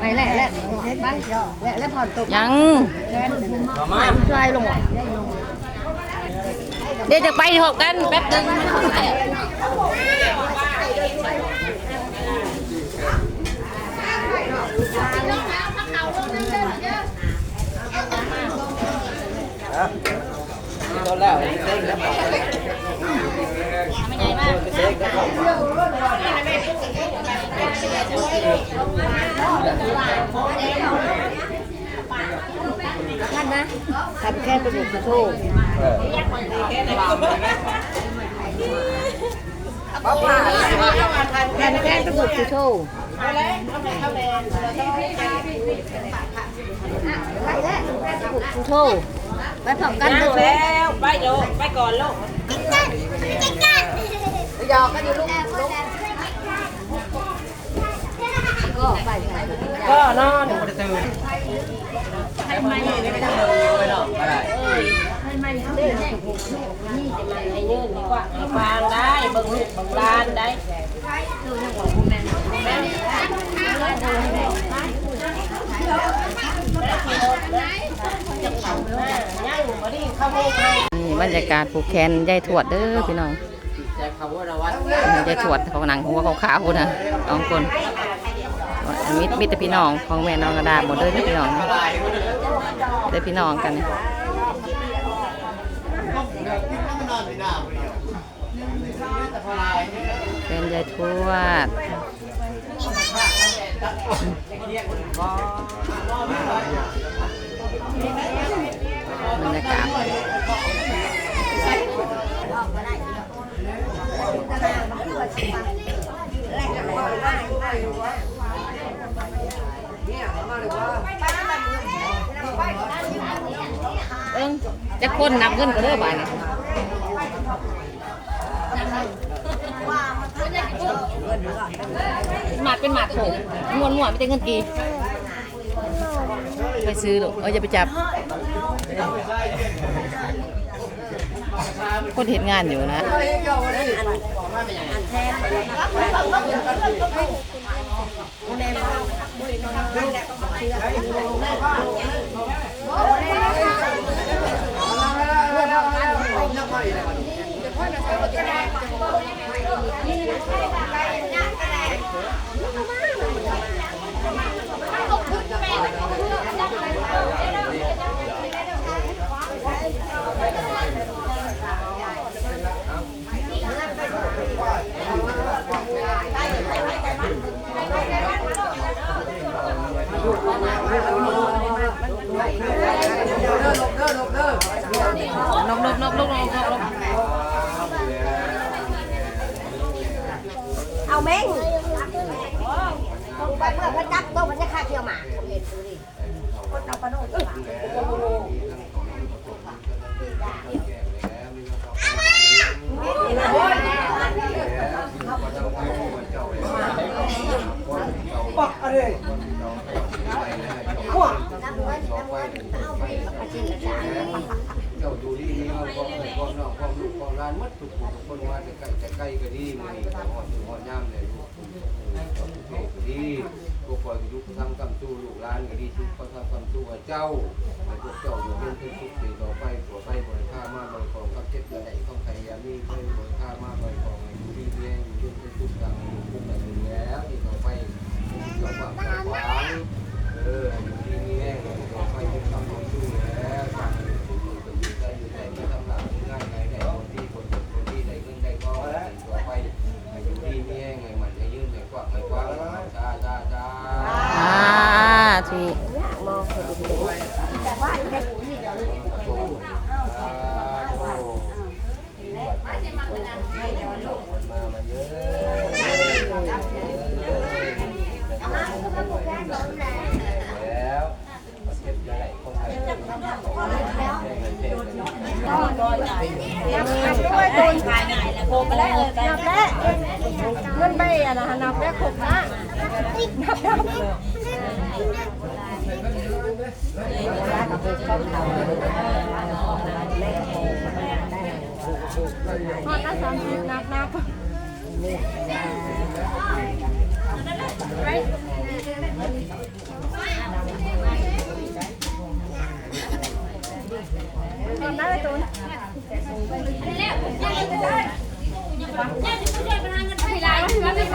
ไปแหละแหละไปแหละแล้วผ่อนตกยังประมาณชายลงเดี๋ยวจะไปหกกันแป๊บนึงตอ นแล้วเด็กแล้วเด็กแล้วท่านนะทำแค่ประโยชน์โชคป้าป้าทำแค่ประโยชน์โชคไปแล้วโชค ไปพร้อมกันนั่งเลยแล้วไปโลกไปก่อนโลกหยอกกันอยู่ลูกก็ไปก็นอนจะตื่นให้มันนี่นี่ไม่ต้องเลยไปหรอกอะไรให้ยืนดีกว่าให้ฟางได้เบิ่งลูกเบิ่งหลานได้ย่างบ่ดีเข้าห้องให้ นี่บรรยากาศผูกแขนยายทวดเด้อพี่น้องใจเขาว่าระวัดยายทวดของหนังหัวขาวๆนะสองคนมิตรมิตรพี่น้องของแม่น้องกระดาหมดเลยพี่น้องเด้พี่น้องกันเป็นยายทวด บรรยากาศเอิ้งจะคนนับเงินก็เด้อบ่ายนี้หมากเป็นหมากโขงมวนมวนไม่ได้เงินกี ไปซื้อหรอกเอออย่าไปจับ คนเห็นงานอยู่นะนก นกนกนกนกนกนกเอาเม้งไปเมื่อพระจักรต้องมันจะฆ่าเที่ยวหมาเห็นดูดิคนเอาปลาโนด ปักอะไรขวา เจ้าดูดีนี่ความความน้องความลูกความร้านมัดทุกคนทุกคนมาจะใกล้จะใกล้ก็ดีมันนี่หอดหอดย่ำเลยลูกเก่ก็ดีพวกคอยยุคทำกำสู้ลูกร้านก็ดีทุกเขาทำกำสู้เจ้าให้พวกเจ้าอยู่เป็นทุกทุกสิ่งต่อไปผัวไปบริค่ามาบริกองกับเจ็บกระไดของใครยามีเพื่อนบริค่ามาบริกองอยู่ดีเลี้ยอยู่เป็นทุกดังทุกแบบนี้แล้วที่ต่อไปเจ้าฝั่งเจ้าขวางเอออยู่ดีมีแง่ต่อไปเป็นคำของสู้แล้วสั่งอยู่ใจอยู่ใจไม่ทำหลังง่ายไงได้คนที่คนคนที่ได้เงินได้ก็ต่อไปอยู่ดีมีแง่ไงมันจะยืนไงกว่าไงกว่าจ้าจ้าจ้า อ่าถูก เงินใบอะนะนับได้ครบนะนับนับ ทอดละสามสิบนับนับทอดได้ตุนไป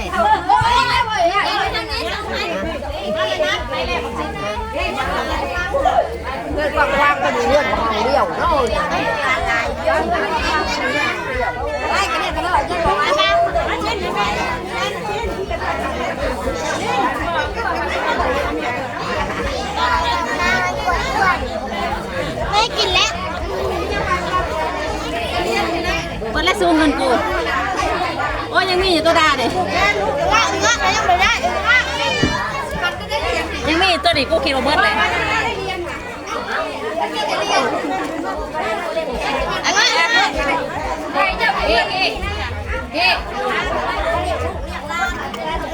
เจ๊เพื่อนวางวางกันเรื่องของเดียวโน่นไล่กันเนี่ยกันเลยจะบอกอาบามเช่นนี้ไม่กินแล้วเปิดและซูมเงินกูโอ้ ยยังมีอยู่ตัวดาเด้ว่าเงาะยังไม่ได้เงาะยังมีตัวนี้กูคิดว่าเบิดเลยเงาะ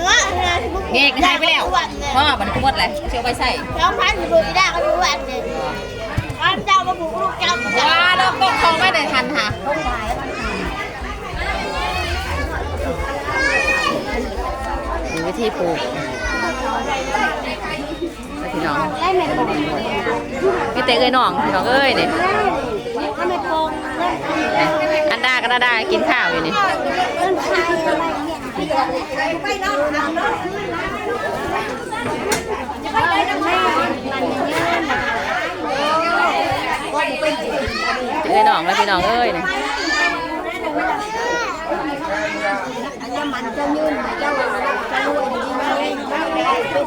เงาะเงกหายไปแล้วพ่อมันกูเบิดเลยเชียวไปใส่น้องพันธุ์บุรีได้ก็รู้อันนี้อันเจ้ามาบุกลูกเจ้า ว้าแล้วก็คองไม่ได้ทันค่ะมีวิธีปลูกพี่น้อง ได้ไหมปง พี่ เอ้ยน้องน้องเอ้ยเนี่ยอันดากันาดากินข้าวอยู่นี่เลยอะไรเนี่ยไปนอนทำเนาะไปเลยนะแม่อันนี้วันเป็นเอ้ยน้องแล้วพี่น้องเอ้ยเนี่ย อันนี้มันจะยืนเจ้าจะรวยดีไหมไม่ได้เป็น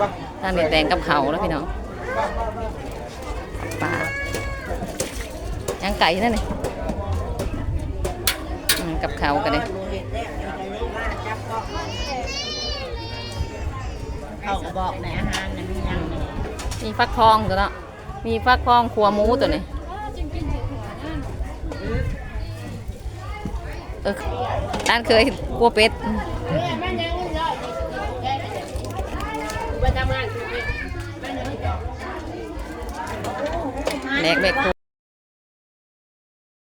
บอก ทางเด็ดแดงกับเขาแล้วพี่น้องปลายังไก่นั่นนี่อืมกับเขากันเลยเขาก็บอกในอาหารนั้นยังนี่มีฟักทองตัวเนาะมีฟักทองขัวหมูตัวนี้เออด้านเคยกัวเป็ด แบกแบก